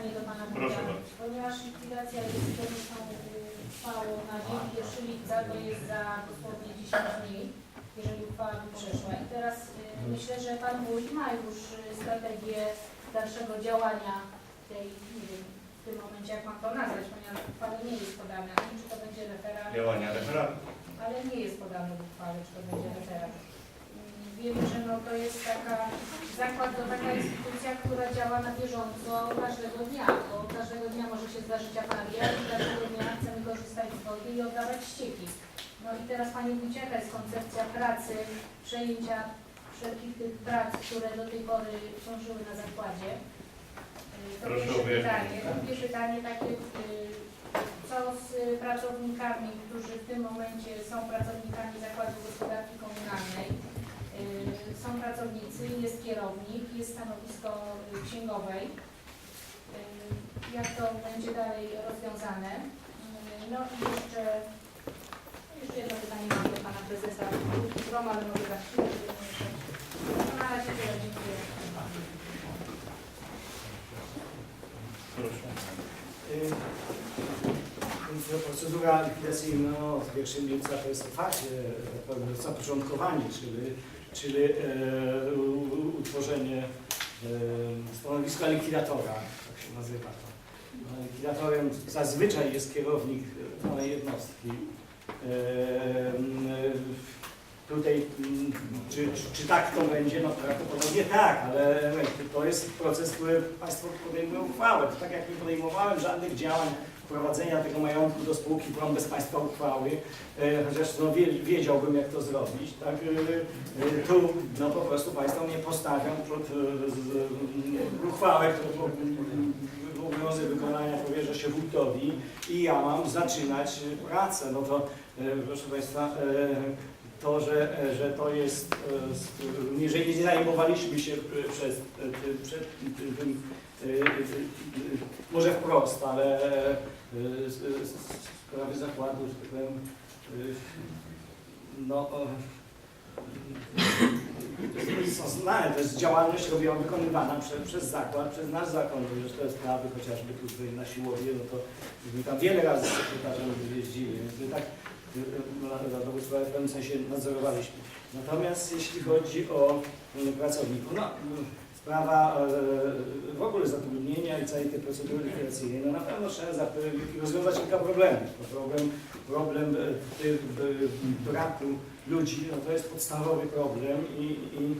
pytanie do Pana Proszę Wójta. bardzo. Ponieważ likwidacja jest zgodną uchwałą na dzień 1 lipca, to jest za dosłownie 10 dni, jeżeli uchwała by przeszła. I teraz y, myślę, że Pan Wójt ma już y, strategię dalszego działania tej, nie wiem, w tym momencie jak mam to nazwać, ponieważ uchwała nie jest podana, nie wiem, czy to będzie referat, Działania referatu. ale nie jest podane w uchwale, czy to będzie referat. Mm, Wiemy, że no to jest taka zakład to taka instytucja, która działa na bieżąco każdego dnia, bo każdego dnia może się zdarzyć awaria i każdego dnia chcemy korzystać z wody i oddawać ścieki. No i teraz Panie Wójcie, jaka jest koncepcja pracy, przejęcia wszelkich tych prac, które do tej pory krążyły na zakładzie? Y, To Proszę pierwsze pytanie. Drugie pytanie takie, y, co z y, pracownikami, którzy w tym momencie są pracownikami Zakładu Gospodarki kierownik, jest stanowisko y, księgowej. Y, Jak to będzie dalej rozwiązane? Y, No i jeszcze, jeszcze jedno pytanie mam do Pana Prezesa. Grom, ale może za chwilę. No na razie tyle, dziękuję. Proszę. Procedura likwidacyjna od 1 lipca to jest powiem, zapoczątkowanie, czyli, czyli e, utworzenie e, stanowiska likwidatora, tak się nazywa to. No, likwidatorem zazwyczaj jest kierownik danej jednostki. Tutaj, mm, czy, czy, czy tak to będzie? No prawdopodobnie tak, ale to jest proces, który Państwo podejmują uchwałę. To tak jak nie podejmowałem żadnych działań wprowadzenia tego majątku do spółki PROM bez Państwa uchwały, e, chociaż no, wie, wiedziałbym jak to zrobić, tak? E, e, tu no, po prostu Państwo mnie postawią pod uchwałę, którą obowiązek wykonania powierza się wójtowi i ja mam zaczynać pracę. No to proszę Państwa, to, że, że to jest, jeżeli nie zajmowaliśmy się przez, przed tym, e, e, e, może wprost, ale sprawy zakładu, że tak powiem, no, są znane, to jest działalność robiona, wykonywana przez, przez zakład, przez nasz zakład, również te sprawy chociażby tutaj na siłowie, no to my tam wiele razy z sekretarzem jeździli, więc my tak w pewnym sensie nadzorowaliśmy. Natomiast jeśli chodzi o y, pracowników, no, y, sprawa y, w ogóle zatrudnienia i całej tej procedury likwidacyjnej, no na pewno trzeba rozwiązać kilka problemów. Problem, problem y, y, braku ludzi, no to jest podstawowy problem i, i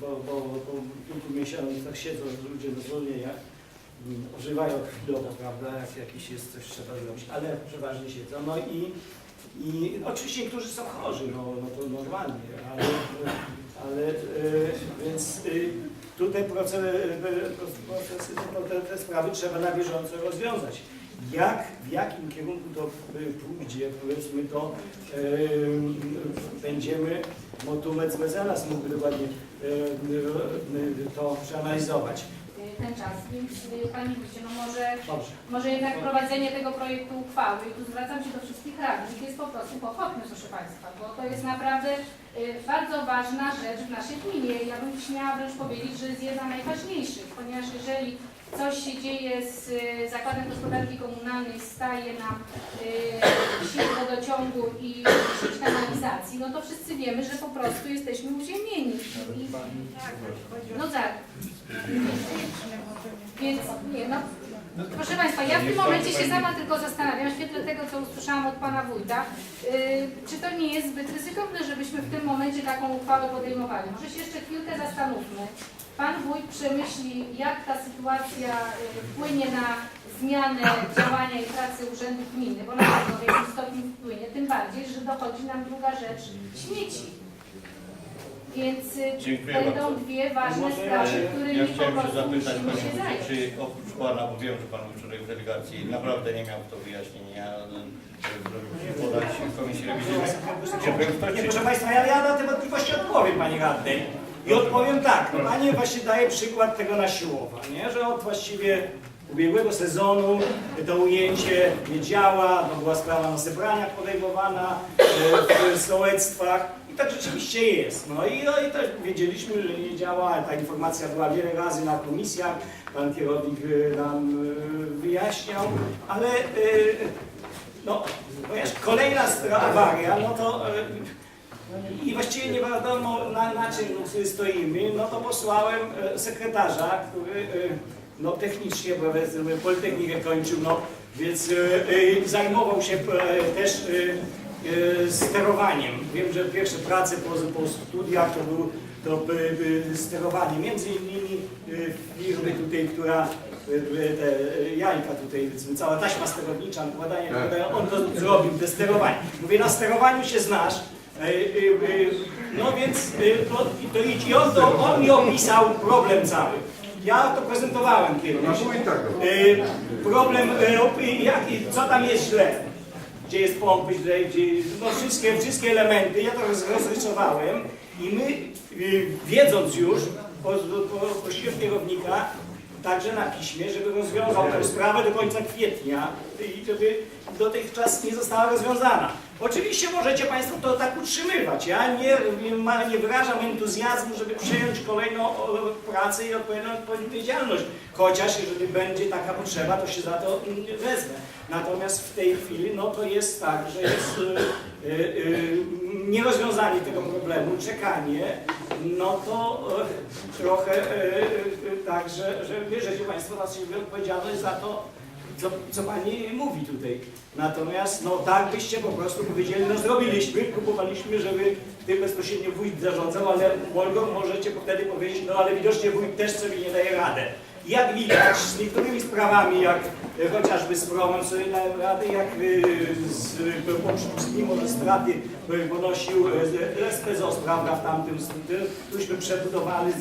bo, bo, bo kilku miesiącach siedzą ludzie na zwolnieniach, mm, używają chwilowo, prawda, jak jakiś jest coś trzeba zrobić, ale przeważnie siedzą. No i, i oczywiście niektórzy są chorzy, no, no to normalnie, ale, ale y, więc y, tutaj proces, procesy, te, te sprawy trzeba na bieżąco rozwiązać. Jak, w jakim kierunku to pójdzie, powiedzmy to y, będziemy, bo tu mec- mecenas mógłby dokładnie to przeanalizować. Ten czas, więc y, Panie Wójcie, no może Dobrze. Może jednak prowadzenie tego projektu uchwały, i tu zwracam się do wszystkich radnych, jest po prostu pochopne, proszę Państwa, bo to jest naprawdę y, bardzo ważna rzecz w naszej gminie. Ja bym śmiała wręcz powiedzieć, że jest jedna najważniejszych, ponieważ jeżeli coś się dzieje z y, Zakładem Gospodarki Komunalnej, staje nam y, sieć wodociągu i sieć kanalizacji, no to wszyscy wiemy, że po prostu jesteśmy uziemieni. No tak. Więc nie, no Proszę Państwa, ja w tym momencie się sama tylko zastanawiam, w świetle tego, co usłyszałam od Pana Wójta, yy, czy to nie jest zbyt ryzykowne, żebyśmy w tym momencie taką uchwałę podejmowali. Może się jeszcze chwilkę zastanówmy. Pan Wójt przemyśli, jak ta sytuacja yy, wpłynie na zmianę działania i pracy urzędów gminy, bo na pewno w jakimś stopniu wpłynie, tym bardziej, że dochodzi nam druga rzecz, śmieci. Więc yy, Dziękuję będą bardzo. dwie ważne Może sprawy, Ale którymi ja po chciałem się prostu zapytać musimy Panie się Wójcie, zająć. czy oprócz Pana, bo wiem, że Pan był wczoraj w delegacji, naprawdę nie miał to wyjaśnienia, e, podać Komisji Rewizyjnej. Czy był to, Nie, czy proszę Państwa, ja, ja na te wątpliwości odpowiem Pani Radnej. I odpowiem tak, no Pani właśnie daje przykład tego na siłowa, nie? że od właściwie ubiegłego sezonu to ujęcie nie działa, no była sprawa na zebraniach podejmowana e, w sołectwach i tak rzeczywiście jest. No i, no i też wiedzieliśmy, że nie działa. Ta informacja była wiele razy na komisjach. Pan kierownik y, nam y, wyjaśniał, ale no, ponieważ kolejna awaria, no to i właściwie nie wiadomo na, na czym stoimy, no to posłałem e, sekretarza, który e, no technicznie powiedzmy Politechnikę kończył, no więc e, e, zajmował się e, też e, e, sterowaniem. Wiem, że pierwsze prace po, po studiach to był to sterowanie, między innymi e, firmy tutaj, która e, te jajka tutaj, cała taśma sterownicza, nakładanie, on to zrobił, te sterowanie. Mówię, na sterowaniu się znasz, E, e, e, No więc e, to, to idź. I on, to, on mi opisał problem cały. Ja to prezentowałem kiedyś. E, Problem, e, op- jak, i co tam jest źle. Gdzie jest pompy źle, gdzie, no wszystkie, wszystkie elementy, ja to roz- rozrysowałem i my, e, wiedząc już, prosiłem kierownika, także na piśmie, żeby rozwiązał tę sprawę do końca kwietnia i żeby dotychczas nie została rozwiązana. Oczywiście możecie Państwo to tak utrzymywać. Ja nie, nie, wyrażam entuzjazmu, żeby przejąć kolejną pracę i odpowiednią odpowiedzialność. Chociaż jeżeli będzie taka potrzeba, to się za to wezmę. Natomiast w tej chwili no to jest tak, że jest y, y, nierozwiązanie tego problemu, czekanie, no to y, trochę y, y, tak, że, że bierzecie Państwo na siebie odpowiedzialność za to, co, co Pani mówi tutaj. Natomiast no tak byście po prostu powiedzieli, no zrobiliśmy, próbowaliśmy, żeby tym bezpośrednio wójt zarządzał, ale Olgo możecie wtedy powiedzieć, no ale widocznie wójt też sobie nie daje radę. Jak widać z niektórymi sprawami, jak e, chociażby z promem sobie dałem radę, jak e, z że straty e, ponosił e, Lespezos, prawda, w tamtym tym, tuśmy przebudowali,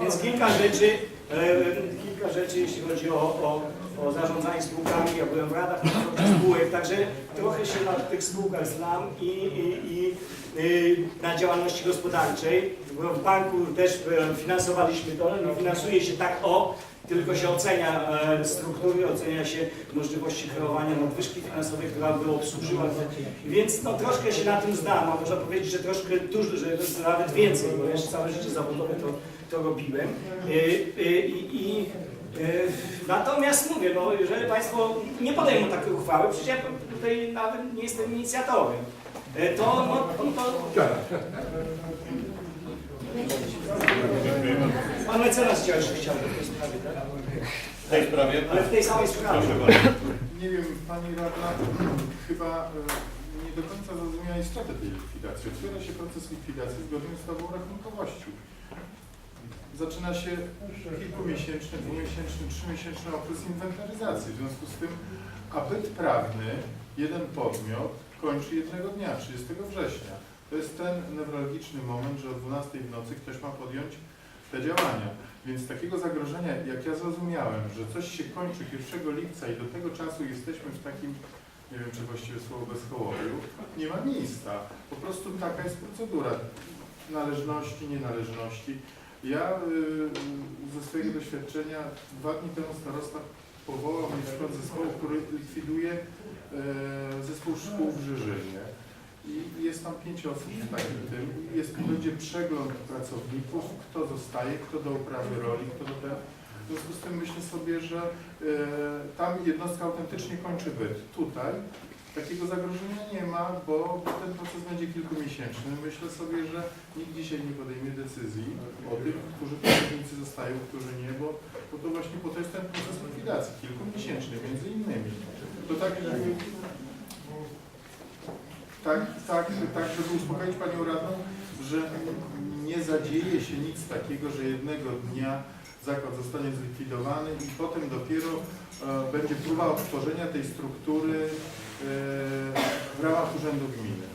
więc kilka rzeczy, e, kilka rzeczy, jeśli chodzi o, o, o zarządzanie spółkami, ja byłem w radach spółek, także trochę się na tych spółkach znam i, i, i y, na działalności gospodarczej. W banku też e, finansowaliśmy to, nie finansuje się tak o, tylko się ocenia e, struktury, ocenia się możliwości kreowania nadwyżki finansowej, która by obsłużyła. Więc no, troszkę się na tym znam, a można powiedzieć, że troszkę dużo, że nawet więcej, bo jeszcze całe życie zawodowe to, to robiłem. Y, y, I, i, natomiast mówię, no, jeżeli Państwo nie podejmą takiej uchwały, przecież ja tutaj nawet nie jestem inicjatorem, y, to, no, to Pan mecenas chciał jeszcze chciał w tej sprawie, tak? W tej sprawie? Ale w tej samej sprawie. Proszę bardzo. Nie wiem, pani radna chyba e, nie do końca zrozumiała istotę tej likwidacji. Otwiera się proces likwidacji zgodnie z ustawą o rachunkowości. Zaczyna się kilkumiesięczny, dwumiesięczny, trzymiesięczny okres inwentaryzacji. W związku z tym, a byt prawny, jeden podmiot kończy jednego dnia, 30 września. To jest ten newralgiczny moment, że o 12 w nocy ktoś ma podjąć te działania. Więc takiego zagrożenia, jak ja zrozumiałem, że coś się kończy 1 lipca i do tego czasu jesteśmy w takim, nie wiem czy właściwie słowo bezkołowiu, nie ma miejsca. Po prostu taka jest procedura należności, nienależności. Ja y, ze swojego doświadczenia dwa dni temu starosta powołał mnie w zespołu, który likwiduje y, zespół szkół w Żyżynie. I jest tam pięć osób w takim tym. Jest, będzie przegląd pracowników, kto zostaje, kto do uprawy roli, kto do tego. W związku z tym myślę sobie, że e, tam jednostka autentycznie kończy byt. Tutaj takiego zagrożenia nie ma, bo ten proces będzie kilkumiesięczny. Myślę sobie, że nikt dzisiaj nie podejmie decyzji o tym, którzy pracownicy zostają, którzy nie, bo, bo to właśnie po to jest ten proces likwidacji, kilkumiesięczny między innymi. To tak tak, tak, tak, żeby uspokoić Panią Radną, że nie zadzieje się nic takiego, że jednego dnia zakład zostanie zlikwidowany i potem dopiero e, będzie próba odtworzenia tej struktury w ramach Urzędu Gminy.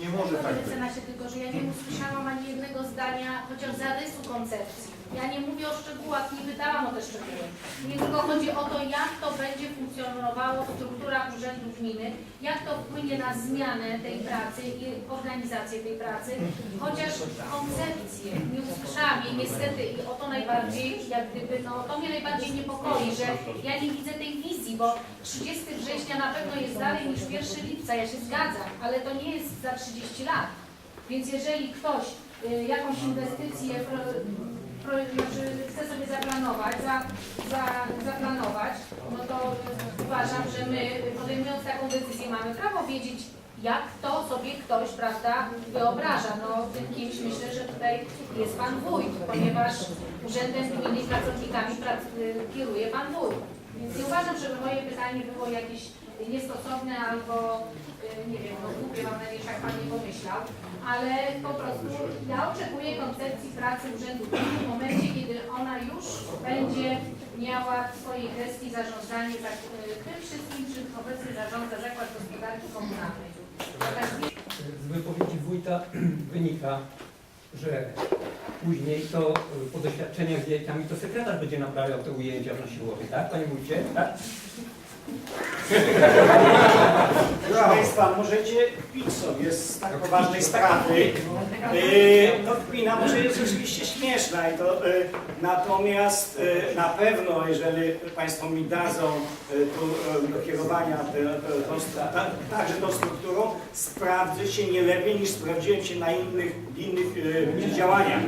Nie- może tak być. mecenasie, tylko że ja nie usłyszałam ani jednego zdania, chociaż zarysu koncepcji. Ja nie mówię o szczegółach, nie wydałam o te szczegóły. Mnie tylko chodzi o to, jak to będzie funkcjonowało struktura urzędu gminy, jak to wpłynie na zmianę tej pracy i organizację tej pracy, chociaż koncepcję nie usłyszałam i niestety i o to najbardziej, jak gdyby, no to mnie najbardziej niepokoi, że ja nie widzę tej wizji, bo 30 września na pewno jest dalej niż 1 lipca, ja się zgadzam, ale to nie jest za 30 lat. Więc jeżeli ktoś y, jakąś inwestycję znaczy sobie zaplanować, za, za, zaplanować, no to uważam, że my podejmując taką decyzję mamy prawo wiedzieć, jak to sobie ktoś, prawda, wyobraża. No tym kimś myślę, że tutaj jest Pan Wójt, ponieważ Urzędem Gminy i pracownikami prac, y, kieruje Pan Wójt. Więc nie uważam, żeby moje pytanie było jakieś niestosowne albo, y, nie wiem, no głupie, mam nadzieję, że tak Pan nie pomyślał, ale po prostu ja oczekuję koncepcji pracy Urzędu w momencie, kiedy ona już będzie miała w swojej gestii zarządzanie za, y, tym wszystkim, czym obecnie zarządza Zakład Gospodarki Komunalnej. Z wypowiedzi wójta wynika, że później to y, po doświadczeniach z jajkami to sekretarz będzie naprawiał te ujęcia na siłowni, tak panie wójcie? Tak? Proszę Państwa, możecie pić sobie z tak poważnej sprawy. No kpina może jest rzeczywiście śmieszna i to, yy, natomiast yy, na pewno, jeżeli Państwo mi dadzą tu do kierowania także tą strukturą, sprawdzę się nie lepiej niż sprawdziłem się na innych, innych działaniach.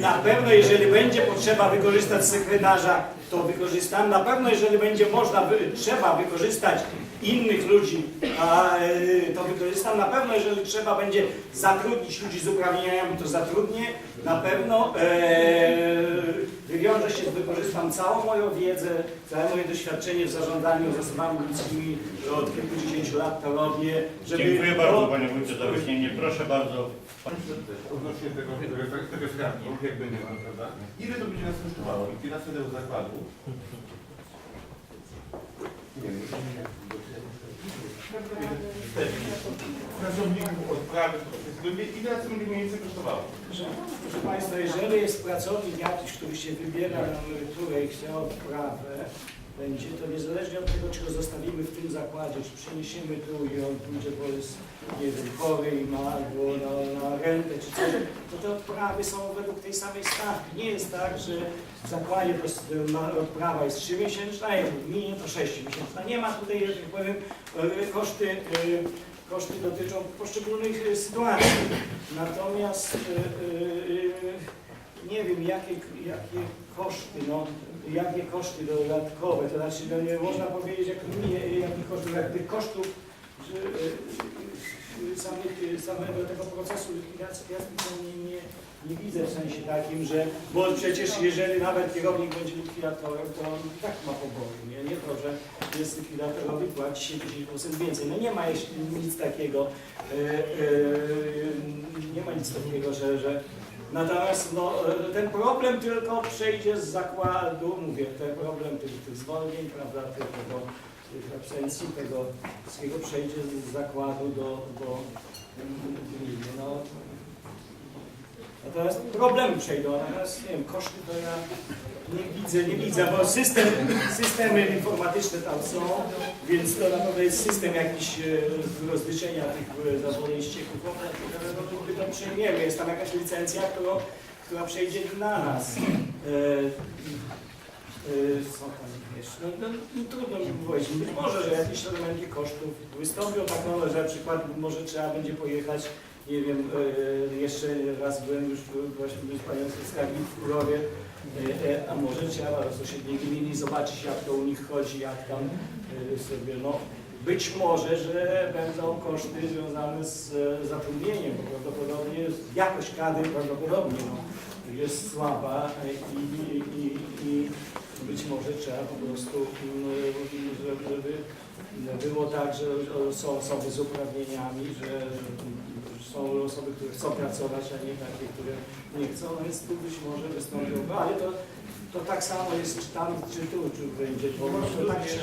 Na pewno, jeżeli będzie potrzeba wykorzystać sekretarza, to wykorzystam. Na pewno, jeżeli będzie można, trzeba wykorzystać innych ludzi, a, y, to wykorzystam. Na pewno, jeżeli trzeba będzie zatrudnić ludzi z uprawnieniami, to zatrudnię. Na pewno e, wywiążę się, wykorzystam całą moją wiedzę, całe moje doświadczenie w zarządzaniu zasobami ludzkimi. Od kilkudziesięciu lat to robię. Żeby Dziękuję bardzo Panie Wójcie za wyjaśnienie. Proszę bardzo. odnośnie tego, tego, tego skarbu, jak będzie pan, prawda? Ile to będzie nas kosztowało? Likwidacja tego zakładu? Nie wiem, pracowników, odprawy, ile nas to będzie mniej więcej kosztowało? Proszę Państwa, jeżeli jest pracownik jakiś, który się wybiera na emeryturę i chce odprawę, będzie to niezależnie od tego, czy go zostawimy w tym zakładzie, czy przeniesiemy tu i on pójdzie, bo jest, nie wiem, chory i ma albo na, na rentę, czy coś, to te odprawy są według tej samej stawki. Nie jest tak, że w zakładzie to odprawa jest 3-miesięczna, jak w gminie to 6-miesięczna. Nie ma tutaj, tak powiem, e, koszty, e, koszty dotyczą poszczególnych e, sytuacji. Natomiast nie wiem, jakie, jakie koszty, no, jakie koszty dodatkowe, to znaczy no, nie można powiedzieć, jak jakich kosztów, kosztów że, e, e, samych, samego tego procesu likwidacji to nie, nie, nie widzę w sensie takim, że, bo przecież jeżeli nawet kierownik będzie likwidatorem, to on tak ma pobory, nie, nie to, że jest likwidatorowi płaci się 10% więcej. No nie ma nic takiego, e, nie ma nic takiego, że, że Natomiast no, e, ten problem tylko przejdzie z zakładu, mówię, ten problem tych, tych zwolnień, prawda, tego, tych absencji, tego wszystkiego przejdzie z zakładu do, do gminy. No, natomiast problemy przejdą, natomiast nie wiem, koszty to ja nie widzę, nie widzę, bo system, systemy informatyczne tam są, więc to na pewno jest system jakiś e, rozliczenia tych zawodów ścieków. My to przejmiemy, jest tam jakaś licencja, która przejdzie na nas. E, e? No, no, no, trudno mi powiedzieć. Być może, że jakieś elementy kosztów wystąpią, tak no, że na przykład może trzeba będzie pojechać nie wiem, e, jeszcze raz byłem już właśnie z panią Skarbnik w Kurowie, E, e, A może trzeba bezpośrednio gminy zobaczyć, jak to u nich chodzi, jak tam e, sobie, no, być może, że będą koszty związane z e, zatrudnieniem, bo prawdopodobnie jakość kadry prawdopodobnie no, jest słaba e, i, i, i, być może trzeba po prostu, mm, żeby, żeby było tak, że są osoby z uprawnieniami, że są osoby, które chcą pracować, a nie takie, które nie chcą, no więc tu być może wystąpią, ale to, to tak samo jest czy tam, czy tu, czy będzie, bo to tak się...